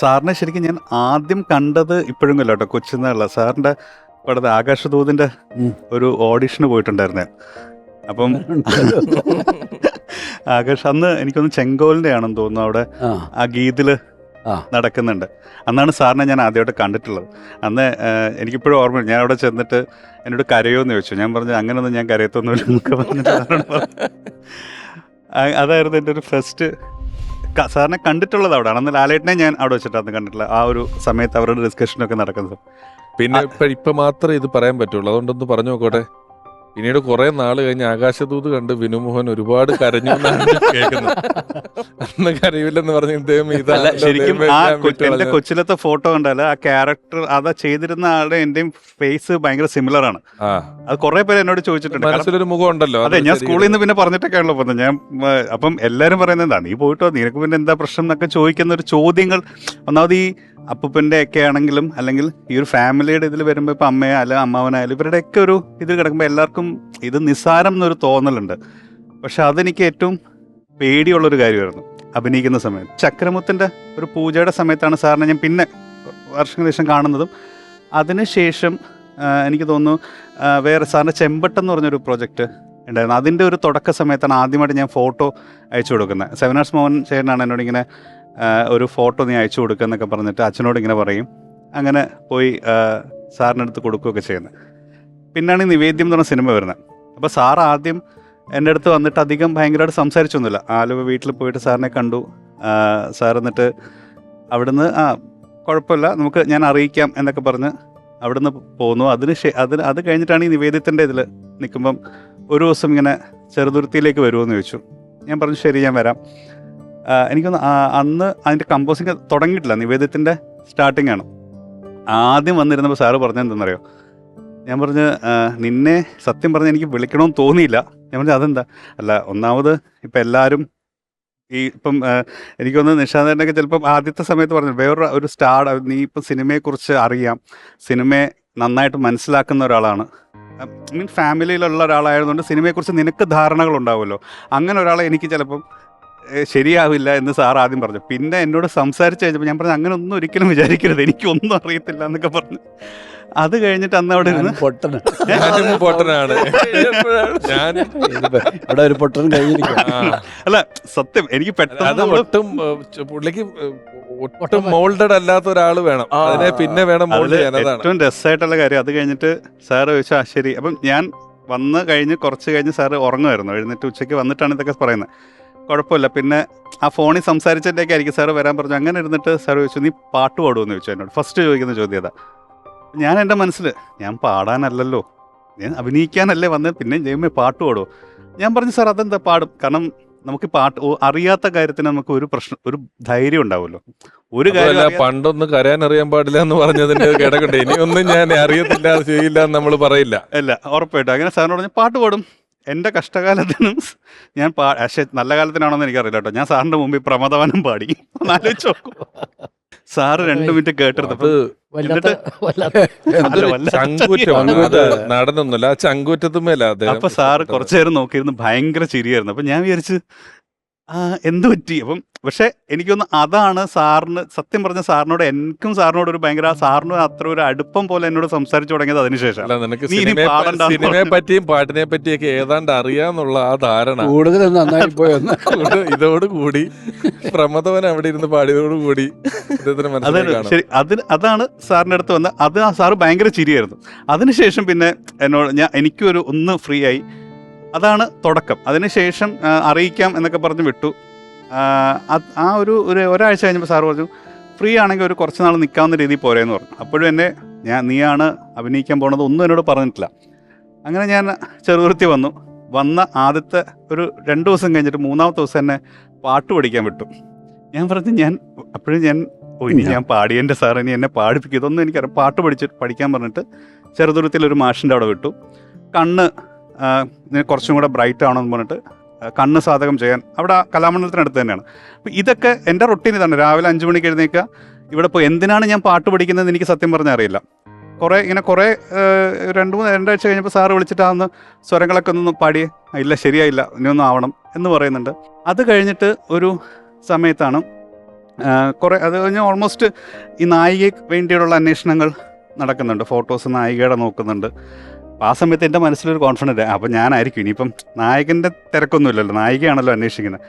സാറിനെ ശരിക്കും ഞാൻ ആദ്യം കണ്ടത് ഇപ്പോഴും അല്ല കേട്ടോ സാറിന്റെ ഇവിടെ ആകാശദൂതിന്റെ ഒരു ഓഡിഷന് പോയിട്ടുണ്ടായിരുന്നേ. അപ്പം ആകാശ് അന്ന് എനിക്കൊന്ന് ചെങ്കോലിന്റെ ആണെന്ന് തോന്നുന്നു. അവിടെ ആ. ഗീതിൽ നടക്കുന്നുണ്ട്. അന്നാണ് സാറിനെ ഞാൻ ആദ്യമായിട്ട് കണ്ടിട്ടുള്ളത്. അന്ന് എനിക്കിപ്പോഴും ഓർമ്മയുണ്ട്. ഞാൻ അവിടെ ചെന്നിട്ട് എന്നോട് കരയോന്ന് ചോദിച്ചു. ഞാൻ പറഞ്ഞു അങ്ങനെയൊന്നും ഞാൻ കരയത്തൊന്നുമില്ല എന്നൊക്കെ പറഞ്ഞിട്ട് സാറിനോട് അതായിരുന്നു എന്റെ ഒരു ഫസ്റ്റ് സാറിനെ കണ്ടിട്ടുള്ളത് അവിടെ അന്ന് ലാലേട്ടനെ ഞാൻ അവിടെ വെച്ചിട്ടാണ് കണ്ടിട്ടുള്ള ആ ഒരു സമയത്ത് അവരുടെ ഡിസ്കഷനൊക്കെ നടക്കുന്നത്. പിന്നെ ഇപ്പൊ മാത്രമേ ഇത് പറയാൻ പറ്റുള്ളൂ. അതുകൊണ്ടൊന്ന് പറഞ്ഞു നോക്കട്ടെ. പിന്നീട് കുറെ നാൾ കഴിഞ്ഞ് ആകാശദൂത് കണ്ട് വിനുമോഹൻ ഒരുപാട് കരഞ്ഞു എന്നാണ് കേൾക്കുന്നത്. അന്ന് കരയില്ലെന്ന് പറഞ്ഞ ഇദ്ദേഹം ശരിക്കും ആ എന്റെ കൊച്ചിലത്തെ ഫോട്ടോ കണ്ടാൽ ആ ക്യാരക്ടർ അത് ചെയ്തിരുന്ന ആളുടെ എന്റെയും ഫേസ് ഭയങ്കര സിമിലർ ആണ്. അത് കുറെ പേര് എന്നോട് ചോദിച്ചിട്ടുണ്ട്. മനസ്സിലൊരു മുഖം ഉണ്ടല്ലോ അതെ ഞാൻ. സ്കൂളിൽ നിന്ന് പിന്നെ പറഞ്ഞിട്ടൊക്കെയാണല്ലോ പോകുന്നത്. ഞാൻ അപ്പം എല്ലാരും പറയുന്നത് എന്താ നീ പോയിട്ടോ? നിനക്ക് പിന്നെ എന്താ പ്രശ്നം എന്നൊക്കെ ചോദിക്കുന്ന ഒരു ചോദ്യങ്ങൾ. ഒന്നാമത് ഈ അപ്പൂപ്പന്റെ ഒക്കെ ആണെങ്കിലും അല്ലെങ്കിൽ ഈ ഒരു ഫാമിലിയുടെ ഇതിൽ വരുമ്പോൾ ഇപ്പം അമ്മയോ അല്ലെങ്കിൽ അമ്മാവനായാലും ഇവരുടെ ഒക്കെ ഒരു ഇതിൽ കിടക്കുമ്പോൾ എല്ലാവർക്കും ഇത് നിസ്സാരം എന്നൊരു തോന്നലുണ്ട്. പക്ഷെ അതെനിക്ക് ഏറ്റവും പേടിയുള്ളൊരു കാര്യമായിരുന്നു അഭിനയിക്കുന്ന സമയത്ത് ചക്രമുത്തിന്റെ ഒരു പൂജയുടെ സമയത്താണ് സാറിനെ ഞാൻ പിന്നെ വർഷങ്ങൾക്ക് ശേഷം കാണുന്നതും. അതിനുശേഷം ശേഷം എനിക്ക് തോന്നുന്നു വേറെ സാറിന്റെ ചെമ്പട്ടം എന്ന് പറഞ്ഞൊരു പ്രൊജക്റ്റ് ഉണ്ടായിരുന്നു. അതിന്റെ ഒരു തുടക്ക സമയത്താണ് ആദ്യമായിട്ട് ഞാൻ ഫോട്ടോ അയച്ചു കൊടുക്കുന്നത്. സെവനാർസ് മോഹൻ ചേട്ടനാണ് എന്നോട് ഇങ്ങനെ ഒരു ഫോട്ടോ നീ അയച്ചു കൊടുക്കുക എന്നൊക്കെ പറഞ്ഞിട്ട് അച്ഛനോട് ഇങ്ങനെ പറയും. അങ്ങനെ പോയി സാറിനടുത്ത് കൊടുക്കുകയൊക്കെ ചെയ്യുന്നത്. പിന്നാണ് ഈ നിവേദ്യം എന്ന് പറഞ്ഞ സിനിമ വരുന്നത്. അപ്പോൾ സാർ ആദ്യം എന്റെ അടുത്ത് വന്നിട്ട് അധികം ഭയങ്കരമായിട്ട് സംസാരിച്ചൊന്നുമില്ല. ആലുവ വീട്ടിൽ പോയിട്ട് സാറിനെ കണ്ടു. സാർ എന്നിട്ട് അവിടുന്ന് ആ കുഴപ്പമില്ല നമുക്ക് ഞാൻ അറിയിക്കാം എന്നൊക്കെ പറഞ്ഞ് അവിടുന്ന് പോന്നു. അതിന് അതിന് അത് കഴിഞ്ഞിട്ടാണ് ഈ നിവേദ്യത്തിന്റെ ഇതിൽ നിൽക്കുമ്പം ഒരു ദിവസം ഇങ്ങനെ ചെറുതുരുത്തിയിലേക്ക് വരുമോ എന്ന് ചോദിച്ചു. ഞാൻ പറഞ്ഞു ശരി ഞാൻ വരാം. എനിക്കൊന്ന് അന്ന് അതിന്റെ കമ്പോസിങ് തുടങ്ങിയിട്ടില്ല. നിവേദ്യത്തിന്റെ സ്റ്റാർട്ടിംഗ് ആണ്. ആദ്യം വന്നിരുന്നപ്പോൾ സാറ് പറഞ്ഞത് എന്തെന്നറിയോ ഞാൻ പറഞ്ഞ് നിന്നെ സത്യം പറഞ്ഞ് എനിക്ക് വിളിക്കണമെന്ന് തോന്നിയില്ല. ഞാൻ പറഞ്ഞു അതെന്താ? അല്ല ഒന്നാമത് ഇപ്പം എല്ലാവരും ഈ ഇപ്പം എനിക്കൊന്ന് നിഷാന്തനൊക്കെ ചിലപ്പം ആദ്യത്തെ സമയത്ത് പറഞ്ഞു വേറൊരു ഒരു സ്റ്റാർ നീ ഇപ്പം സിനിമയെക്കുറിച്ച് അറിയാം. സിനിമയെ നന്നായിട്ട് മനസ്സിലാക്കുന്ന ഒരാളാണ്. മീൻ ഫാമിലിയിലുള്ള ഒരാളായതുകൊണ്ട് സിനിമയെക്കുറിച്ച് നിനക്ക് ധാരണകളുണ്ടാവുമല്ലോ. അങ്ങനെ ഒരാളെ എനിക്ക് ചിലപ്പം ശരിയാവില്ല എന്ന് സാർ ആദ്യം പറഞ്ഞു. പിന്നെ എന്നോട് സംസാരിച്ച് കഴിഞ്ഞപ്പോൾ ഞാൻ പറഞ്ഞു അങ്ങനെ ഒന്നും ഒരിക്കലും വിചാരിക്കരുത്. എനിക്കൊന്നും അറിയത്തില്ല എന്നൊക്കെ പറഞ്ഞു. അത് കഴിഞ്ഞിട്ട് അന്ന് അവിടെ ഇരുന്ന് പൊട്ടനാണ്. ഞാൻ ഇവിടെ ഒരു പൊട്ടൻ കഴിഞ്ഞിരിക്കും. അല്ല സത്യം എനിക്ക് പെട്ടെന്ന് ഒട്ടും പുള്ളിക്ക് മോൾഡഡ് അല്ലാത്ത ഒരാൾ വേണം. അതിനെ പിന്നെ വേണം മോൾഡ് ചെയ്യാൻ ഏറ്റവും രസമായിട്ടുള്ള കാര്യം അത് കഴിഞ്ഞിട്ട് സാറ് ചോദിച്ചു ആ ശരി. അപ്പം ഞാൻ വന്ന് കഴിഞ്ഞ് കുറച്ച് കഴിഞ്ഞ് സാറ് ഉറങ്ങുമായിരുന്നു. എഴുന്നേറ്റ് ഉച്ചയ്ക്ക് വന്നിട്ടാണ് ഇതൊക്കെ പറയുന്നത്. കുഴപ്പമില്ല. പിന്നെ ആ ഫോണിൽ സംസാരിച്ചതിന്റെയൊക്കെ ആയിരിക്കും സാറ് വരാൻ പറഞ്ഞു അങ്ങനെ ഇരുന്നിട്ട് സാർ ചോദിച്ചു നീ പാട്ട് പാടുമെന്ന് ചോദിച്ചു എന്നോട്. ഫസ്റ്റ് ചോദിക്കുന്ന ചോദ്യം അതാ. ഞാൻ എന്റെ മനസ്സിൽ ഞാൻ പാടാനല്ലല്ലോ. ഞാൻ അഭിനയിക്കാനല്ലേ വന്നത് പിന്നെ ജയമേ പാട്ട് പാടുമോ ഞാൻ പറഞ്ഞു സാർ അതെന്താ പാടും? കാരണം നമുക്ക് പാട്ട് അറിയാത്ത കാര്യത്തിന് നമുക്ക് ഒരു പ്രശ്നം ഒരു ധൈര്യം ഉണ്ടാവുമല്ലോ. ഒരു കാര്യം പണ്ടൊന്നും കരയാൻ അറിയാൻ പാടില്ല എന്ന് പറഞ്ഞതിന്റെ കിടക്കട്ടെ ഒന്നും ഞാൻ അറിയത്തില്ല ചെയ്യില്ല എന്ന് നമ്മൾ പറയില്ല. അല്ല ഉറപ്പായിട്ടും. അങ്ങനെ സാറിനോട് പറഞ്ഞു പാട്ട് പാടും. എന്റെ കഷ്ടകാലത്തിനും ഞാൻ പാ പക്ഷേ നല്ല കാലത്തിനാണോന്ന് എനിക്കറിയില്ല കേട്ടോ. ഞാൻ സാറിന്റെ മുമ്പിൽ പ്രമദവനം പാടി. ആലോചിച്ച് നോക്കൂ. സാറ് രണ്ടു മിനിറ്റ് കേട്ടെടുത്തപ്പോൾ നടനൊന്നുമല്ല ആ അപ്പൊ സാറ് കുറച്ചു നേരം നോക്കിയിരുന്നു ഭയങ്കര ചിരിയായിരുന്നു. അപ്പൊ ഞാൻ വിചാരിച്ചു എന്ത് പറ്റി? അപ്പം പക്ഷെ എനിക്കൊന്ന് അതാണ് സാറിന് സത്യം പറഞ്ഞ സാറിനോട് എനിക്കും സാറിനോട് ഒരു ഭയങ്കര സാറിന് അത്ര ഒരു അടുപ്പം പോലെ എന്നോട് സംസാരിച്ചു തുടങ്ങിയത് അതിനുശേഷം സിനിമയെ പറ്റിയും പാട്ടിനെ പറ്റിയൊക്കെ ഏതാണ്ട് അറിയാന്നുള്ള ആ ധാരണ. കൂടുതൽ നന്നായി പോയെന്ന് ഇതോടുകൂടി പ്രമദവൻ അവിടെ ഇരുന്ന് പാടിയതോടുകൂടി ശരി. അതിന് അതാണ് സാറിന്റെ അടുത്ത് വന്ന് അത് ആ സാറ് ഭയങ്കര ചിരിയായിരുന്നു. അതിനുശേഷം പിന്നെ എന്നോട് ഞാൻ എനിക്കൊരു ഒന്ന് ഫ്രീ ആയി. അതാണ് തുടക്കം. അതിനുശേഷം അറിയിക്കാം എന്നൊക്കെ പറഞ്ഞ് വിട്ടു. ആ, ഒരു ഒരു ഒരാഴ്ച കഴിഞ്ഞപ്പോൾ സാർ പറഞ്ഞു ഫ്രീ ആണെങ്കിൽ ഒരു കുറച്ച് നാൾ നിൽക്കാവുന്ന രീതിയിൽ പോരേന്ന് പറഞ്ഞു. അപ്പോഴും എന്നെ ഞാൻ നീയാണ് അഭിനയിക്കാൻ പോകുന്നത് ഒന്നും എന്നോട് പറഞ്ഞിട്ടില്ല. അങ്ങനെ ഞാൻ ചെറുതുരുത്തി വന്നു. വന്ന ആദ്യത്തെ ഒരു രണ്ട് ദിവസം കഴിഞ്ഞിട്ട് മൂന്നാമത്തെ ദിവസം തന്നെ പാട്ട് പഠിക്കാൻ വിട്ടു. ഞാൻ പറഞ്ഞു ഞാൻ അപ്പോഴും ഞാൻ ഓ ഇനി ഞാൻ പാടിയന്റെ സാർ ഇനി എന്നെ പാടിപ്പിക്കും. ഇതൊന്നും എനിക്കറിയാം. പാട്ട് പഠിച്ച് പഠിക്കാൻ പറഞ്ഞിട്ട് ചെറുതുരുത്തിലൊരു മാഷിന്റെ അവിടെ വിട്ടു. കണ്ണ് കുറച്ചും കൂടെ ബ്രൈറ്റ് ആവണമെന്ന് പറഞ്ഞിട്ട് കണ്ണ് സാധകം ചെയ്യാൻ. അവിടെ കലാമണ്ഡലത്തിനടുത്ത് തന്നെയാണ്. അപ്പോൾ ഇതൊക്കെ എന്റെ റൊട്ടീൻ ഇതാണ്. രാവിലെ അഞ്ച് മണിക്ക് എഴുന്നേക്കുക ഇവിടെ ഇപ്പോൾ എന്തിനാണ് ഞാൻ പാട്ട് പഠിക്കുന്നത് എനിക്ക് സത്യം പറഞ്ഞാൽ അറിയില്ല. കുറേ ഇങ്ങനെ കുറേ രണ്ട് മൂന്ന് രണ്ടാഴ്ച കഴിഞ്ഞപ്പോൾ സാറ് വിളിച്ചിട്ടാന്ന് സ്വരങ്ങളൊക്കെ ഒന്ന് പാടി. ഇല്ല ശരിയായില്ല. ഇനിയൊന്നും ആവണം എന്ന് പറയുന്നുണ്ട്. അത് കഴിഞ്ഞിട്ട് ഒരു സമയത്താണ് കുറേ അത് കഴിഞ്ഞാൽ ഓൾമോസ്റ്റ് ഈ നായികയ്ക്ക് വേണ്ടിയുള്ള അന്വേഷണങ്ങൾ നടക്കുന്നുണ്ട്. ഫോട്ടോസ് നായികയുടെ നോക്കുന്നുണ്ട്. അപ്പം ആ സമയത്ത് എന്റെ മനസ്സിലൊരു കോൺഫിഡന്റ് അപ്പം ഞാനായിരിക്കും. ഇനിയിപ്പം നായകന്റെ തിരക്കൊന്നുമില്ലല്ലോ. നായികയാണല്ലോ അന്വേഷിക്കുന്നത്.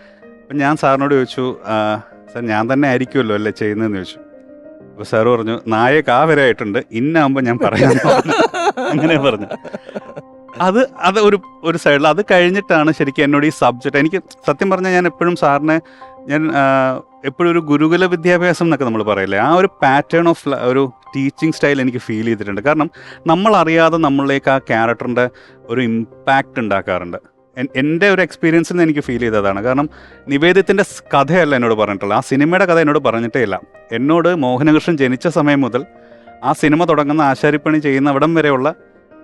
അപ്പം ഞാൻ സാറിനോട് ചോദിച്ചു സർ സാർ ഞാൻ തന്നെ ആയിരിക്കുമല്ലോ അല്ലേ ചെയ്യുന്നതെന്ന് ചോദിച്ചു. അപ്പോൾ സാറ് പറഞ്ഞു നായക ആ വരെ ആയിട്ടുണ്ട്. ഇന്നാകുമ്പോൾ ഞാൻ പറയാം. അങ്ങനെ പറഞ്ഞു. അത് അത് ഒരു ഒരു സൈഡിൽ അത് കഴിഞ്ഞിട്ടാണ് ശരിക്കും എന്നോട് ഈ സബ്ജക്റ്റ് എനിക്ക് സത്യം പറഞ്ഞാൽ ഞാൻ എപ്പോഴും സാറിനെ ഞാൻ എപ്പോഴും ഒരു ഗുരുകുല വിദ്യാഭ്യാസം എന്നൊക്കെ നമ്മൾ പറയില്ലേ? ആ ഒരു പാറ്റേൺ ഓഫ് ഒരു ടീച്ചിങ് സ്റ്റൈൽ എനിക്ക് ഫീൽ ചെയ്തിട്ടുണ്ട്. കാരണം നമ്മൾ അറിയാതെ നമ്മളിലേക്ക് ആ ക്യാരക്ടറിന്റെ ഒരു ഇമ്പാക്റ്റ് ഉണ്ടാക്കാറുണ്ട്. എൻ- എന്റെ ഒരു എക്സ്പീരിയൻസിൽ നിന്ന് എനിക്ക് ഫീൽ ചെയ്തതാണ്. കാരണം നിവേദ്യത്തിന്റെ കഥയല്ല എന്നോട് പറഞ്ഞിട്ടുള്ളത്. ആ സിനിമയുടെ കഥ എന്നോട് പറഞ്ഞിട്ടേ ഇല്ല. എന്നോട് മോഹനകൃഷ്ണൻ ജനിച്ച സമയം മുതൽ ആ സിനിമ തുടങ്ങുന്ന ആശാരിപ്പണി ചെയ്യുന്ന അവിടം വരെയുള്ള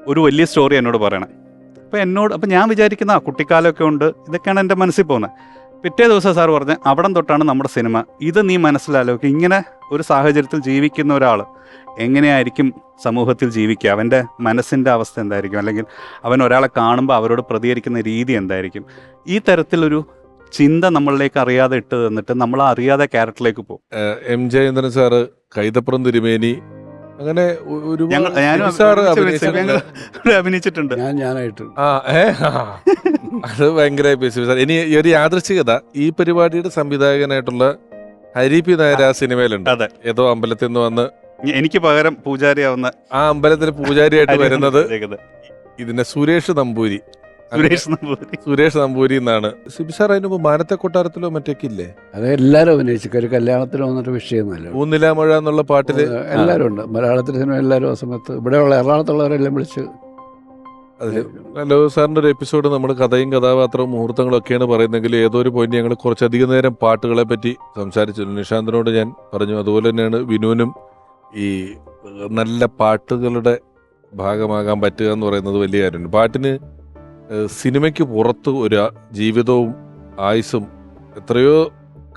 ഒരു വലിയ സ്റ്റോറി എന്നോട് പറയണം. അപ്പോൾ എന്നോട് അപ്പോൾ ഞാൻ വിചാരിക്കുന്ന ആ കുട്ടിക്കാലമൊക്കെ ഉണ്ട്. ഇതൊക്കെയാണ് എന്റെ മനസ്സിൽ പോകുന്നത്. പിറ്റേ ദിവസം സാർ പറഞ്ഞ് അവിടം തൊട്ടാണ് നമ്മുടെ സിനിമ. ഇത് നീ മനസ്സിലാലോക്ക് ഇങ്ങനെ ഒരു സാഹചര്യത്തിൽ ജീവിക്കുന്ന ഒരാൾ എങ്ങനെയായിരിക്കും സമൂഹത്തിൽ ജീവിക്കുക? അവന്റെ മനസ്സിന്റെ അവസ്ഥ എന്തായിരിക്കും? അല്ലെങ്കിൽ അവൻ ഒരാളെ കാണുമ്പോൾ അവരോട് പ്രതികരിക്കുന്ന രീതി എന്തായിരിക്കും? ഈ തരത്തിലൊരു ചിന്ത നമ്മളിലേക്ക് അറിയാതെ ഇട്ട് തന്നിട്ട് നമ്മൾ അറിയാതെ ക്യാരക്ടറിലേക്ക് പോകും. എം ജയേന്ദ്രൻ സാറ് കൈതപ്പുറം തിരുമേനി അങ്ങനെ ഒരു ഞാൻ ഞാനും അഭിനയിച്ചിട്ടുണ്ട്. ഞാനായിട്ട്. ആ ഏ ആ. അത് ഭയങ്കര സാർ ഇനി ഈ ഒരു യാദൃശ്ചികത ഈ പരിപാടിയുടെ സംവിധായകനായിട്ടുള്ള ഹരി പി നായർ ആ സിനിമയിലുണ്ട്. അതെ. ഏതോ അമ്പലത്തിൽ നിന്ന് വന്ന് എനിക്ക് പകരം പൂജാരിയാവുന്ന ആ അമ്പലത്തിൽ പൂജാരിയായിട്ട് വരുന്നത്. ഇതിന്റെ സുരേഷ് നമ്പൂരി. സുരേഷ് നമ്പൂതിരി സുരേഷ് നമ്പൂരി എന്നാണ്. സിബി സാർ അതിന് മുമ്പ് മാനത്തെ കൊട്ടാരത്തിലോ മറ്റൊക്കെ ഇല്ലേ? അത് എല്ലാവരും അഭിനയിച്ചു ഒരു കല്യാണത്തിന് വന്നിട്ട് വിഷയമൊന്നുമല്ല ഊന്നിലാമഴ എന്നുള്ള പാട്ടിൽ എല്ലാവരും ഉണ്ട്. മലയാളത്തിലെ സിനിമ എല്ലാവരും ആ സമയത്ത് ഇവിടെയുള്ള എറണാകുളത്തുള്ളവരെല്ലാം വിളിച്ച് അതിൽ ഹലോ സാറിന്റെ ഒരു എപ്പിസോഡ് നമ്മൾ കഥയും കഥാപാത്രവും മുഹൂർത്തങ്ങളും ഒക്കെയാണ് പറയുന്നെങ്കിൽ ഏതോ ഒരു പോയിന്റ് ഞങ്ങൾ കുറച്ചധികം നേരം പാട്ടുകളെ പറ്റി സംസാരിച്ചു നിഷാന്തിനോട് ഞാൻ പറഞ്ഞു അതുപോലെ തന്നെയാണ് വിനുവിനും ഈ നല്ല പാട്ടുകളുടെ ഭാഗമാകാൻ പറ്റുക എന്ന് പറയുന്നത് വലിയ കാര്യമാണ്. പാട്ടിന് സിനിമയ്ക്ക് പുറത്ത് ഒരു ജീവിതവും ആയുസും എത്രയോ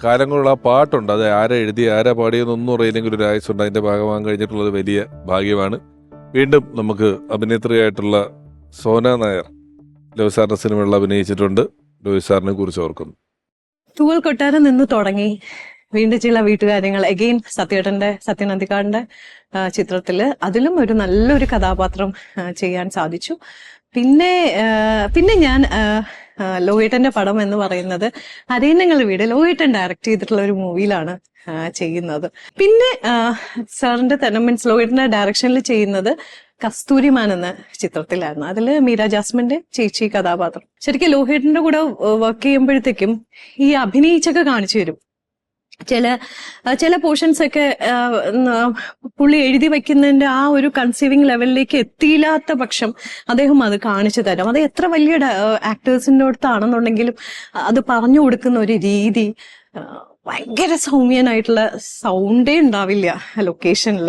കാലങ്ങളുള്ള ആ പാട്ടുണ്ട്. അത് ആരാ എഴുതി ആരാ പാടിയെന്നൊന്നും അറിയില്ലെങ്കിൽ ഒരു ആയുസ്സുണ്ട്. അതിന്റെ ഭാഗമാകാൻ കഴിഞ്ഞിട്ടുള്ളത് വലിയ ഭാഗ്യമാണ്. വീണ്ടും നമുക്ക് അഭിനേത്രിയായിട്ടുള്ള സോന നായർ ലോഹി സാറിന്റെ സിനിമകളിൽ അഭിനയിച്ചിട്ടുണ്ട്. ലോഹി സാറിനെ കുറിച്ച് ഓർക്കുന്നു. തൂവൽ കൊട്ടാരം നിന്ന് തുടങ്ങി. വീണ്ടും ചില വീട്ടുകാര്യങ്ങൾ. എഗെയിൻ സത്യേട്ടന്റെ സത്യനന്ദിക്കാടിന്റെ ചിത്രത്തിൽ അതിലും ഒരു നല്ലൊരു കഥാപാത്രം ചെയ്യാൻ സാധിച്ചു. പിന്നെ പിന്നെ ഞാൻ ലോഹിട്ടന്റെ പടം എന്ന് പറയുന്നത് അരയന്നങ്ങൾ വീട്. ലോഹിട്ടൻ ഡയറക്ട് ചെയ്തിട്ടുള്ള ഒരു മൂവിയിലാണ് ചെയ്യുന്നത്. പിന്നെ സാറിന്റെ തന്നെ മീൻസ് ഡയറക്ഷനിൽ ചെയ്യുന്നത് കസ്തൂരിമാൻ എന്ന ചിത്രത്തിലായിരുന്നു. അതിൽ മീര ജാസ്മിന്റെ ചേച്ചി കഥാപാത്രം. ശരിക്കും ലോഹിഡിന്റെ കൂടെ വർക്ക് ചെയ്യുമ്പോഴത്തേക്കും ഈ അഭിനയിച്ചൊക്കെ കാണിച്ചു തരും. ചില ചില പോർഷൻസ് ഒക്കെ പുള്ളി എഴുതി വെക്കുന്നതിന്റെ ആ ഒരു കൺസീവിങ് ലെവലിലേക്ക് എത്തിയില്ലാത്ത പക്ഷം അദ്ദേഹം അത് കാണിച്ചു തരും. അത് എത്ര വലിയ ആക്ടേഴ്സിന്റെ അടുത്താണെന്നുണ്ടെങ്കിലും അത് പറഞ്ഞു കൊടുക്കുന്ന ഒരു രീതി ഭയങ്കര സൗമ്യനായിട്ടുള്ള സൗണ്ടേ ഉണ്ടാവില്ല ലൊക്കേഷനിൽ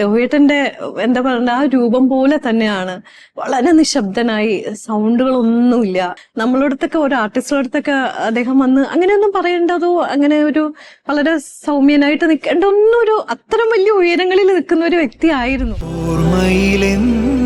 ലോഹിയേട്ടന്റെ എന്താ പറയുക ആ രൂപം പോലെ തന്നെയാണ്. വളരെ നിശബ്ദനായി സൗണ്ടുകളൊന്നുമില്ല നമ്മളടുത്തൊക്കെ ഒരു ആർട്ടിസ്റ്റുടെ അടുത്തൊക്കെ അദ്ദേഹം വന്ന് അങ്ങനെയൊന്നും പറയേണ്ടതോ? അങ്ങനെ ഒരു വളരെ സൗമ്യനായിട്ട് നിൽക്കേണ്ട ഒന്നും ഒരു അത്ര വലിയ ഉയരങ്ങളിൽ നിൽക്കുന്ന ഒരു വ്യക്തിയായിരുന്നു. ഓർമ്മയിലെന്നും